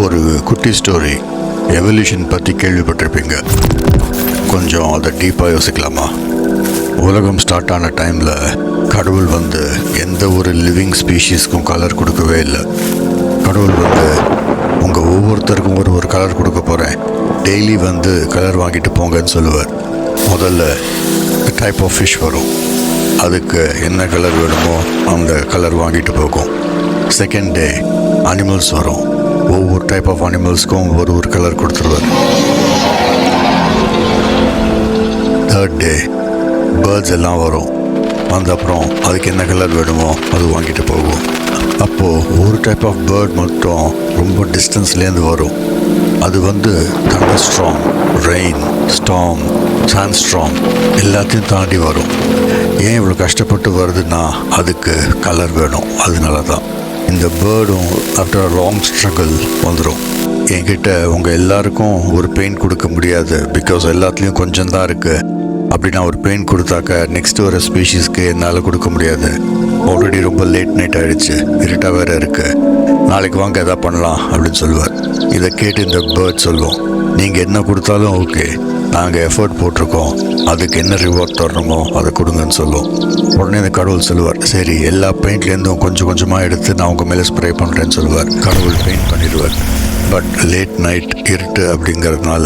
ஒரு குட்டி story evolution பற்றி கேள்விப்பட்டிருப்பீங்க. கொஞ்சம் அதை டீப்பாக யோசிக்கலாமா? உலகம் ஸ்டார்ட் ஆன டைமில் கடவுள் வந்து எந்த ஒரு லிவிங் ஸ்பீஷீஸ்க்கும் கலர் கொடுக்கவே இல்லை. கடவுள் வந்து உங்கள் ஒவ்வொருத்தருக்கும் ஒரு ஒரு கலர் கொடுக்க போகிறேன் டெய்லி வந்து கலர் வாங்கிட்டு போங்கன்னு சொல்லுவார். முதல்ல டைப் ஆஃப் ஃபிஷ் வரும். அதுக்கு என்ன கலர் வேணுமோ அந்த கலர் வாங்கிட்டு போகும். செகண்ட் டே அனிமல்ஸ் வரும். டைப் ஆஃப் அனிமல்ஸ்க்கும் ஒரு ஒரு கலர் கொடுத்துருவார். தேர்ட் டே பேர்ட்ஸ் எல்லாம் வரும். வந்த அப்புறம் அதுக்கு என்ன கலர் வேணுமோ அது வாங்கிட்டு போகும் அப்போது ஒரு டைப் ஆஃப் பேர்ட் மட்டும் ரொம்ப டிஸ்டன்ஸ்லேருந்து வரும். அது வந்து தண்டர் ஸ்ட்ராங் ரெயின் ஸ்டாம் சான்ஸ்ட்ராங் எல்லாத்தையும் தாண்டி வரும். ஏன் இவ்வளோ கஷ்டப்பட்டு வருதுன்னா அதுக்கு கலர் வேணும். அதனால தான் இந்த பேர்டும் ஆஃப்டர் லாங் ஸ்ட்ரகிள் வந்துடும் என்கிட்ட உங்கள் எல்லாருக்கும் ஒரு பெயின் கொடுக்க முடியாது. பிகாஸ் எல்லாத்துலேயும் கொஞ்சம் தான் இருக்குது அப்படி நான் ஒரு பெயின் கொடுத்தாக்க நெக்ஸ்ட் வர ஸ்பீஷீஸ்க்கு என்னால் கொடுக்க முடியாது. ஆல்ரெடி ரொம்ப லேட் நைட் ஆகிடுச்சு இருட்டாக வேறு இருக்குது நாளைக்கு வாங்க எதா பண்ணலாம் அப்படின்னு சொல்லுவார். இதை கேட்டு இந்த பேர்ட் சொல்லுவோம் நீங்கள் என்ன கொடுத்தாலும் ஓகே நாங்கள் எஃபர்ட் போட்டிருக்கோம். அதுக்கு என்ன ரிவார்ட் தரணுமோ அதை கொடுங்கன்னு சொல்லும் உடனே இந்த கடவுள் சொல்லுவார் சரி எல்லா பெயிண்ட்லேருந்தும் கொஞ்சம் கொஞ்சமாக எடுத்து நான் உங்கள் மேலே ஸ்ப்ரே பண்ணுறேன்னு சொல்லுவார். கடவுள் பெயிண்ட் பண்ணிடுவார். பட் லேட் நைட் இருட்டு அப்படிங்கிறதுனால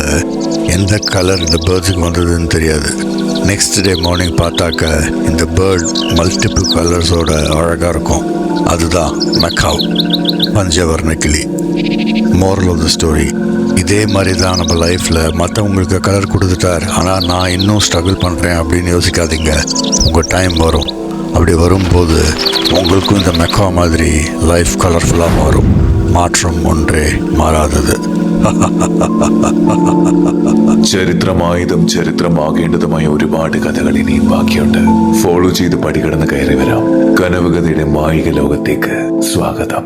எந்த கலர் இந்த பேர்ட்ஸுக்கு வந்ததுன்னு தெரியாது. நெக்ஸ்ட் டே மார்னிங் பார்த்தாக்க இந்த பேர்ட் மல்டிபிள் கலர்ஸோட அழகாக இருக்கும். அதுதான் மக்காவ் பஞ்சவர்ண கிளி. மோரல் ஆஃப் த ஸ்டோரி இதே மாதிரி தான் நம்ம லைஃப்பில் மற்றவங்களுக்கு கலர் கொடுத்துட்டார் ஆனால் நான் இன்னும் ஸ்ட்ரகிள் பண்ணுறேன் அப்படின்னு யோசிக்காதீங்க உங்கள் டைம் வரும் அப்படி வரும்போது உங்களுக்கும் இந்த மெக்கா மாதிரி லைஃப் கலர்ஃபுல்லாக மாறும் மாற்றம் ஒன்றே മാറാത്തത് ചരിത്രമായതും ചരിത്രമാകേണ്ടതുമായ ഒരുപാട് കഥകൾ ഇനിയും ബാക്കിയുണ്ട് ഫോളോ ചെയ്ത് പടികടന്ന് കയറി വരാം കനവുകഥയുടെ മായിക ലോകത്തേക്ക് സ്വാഗതം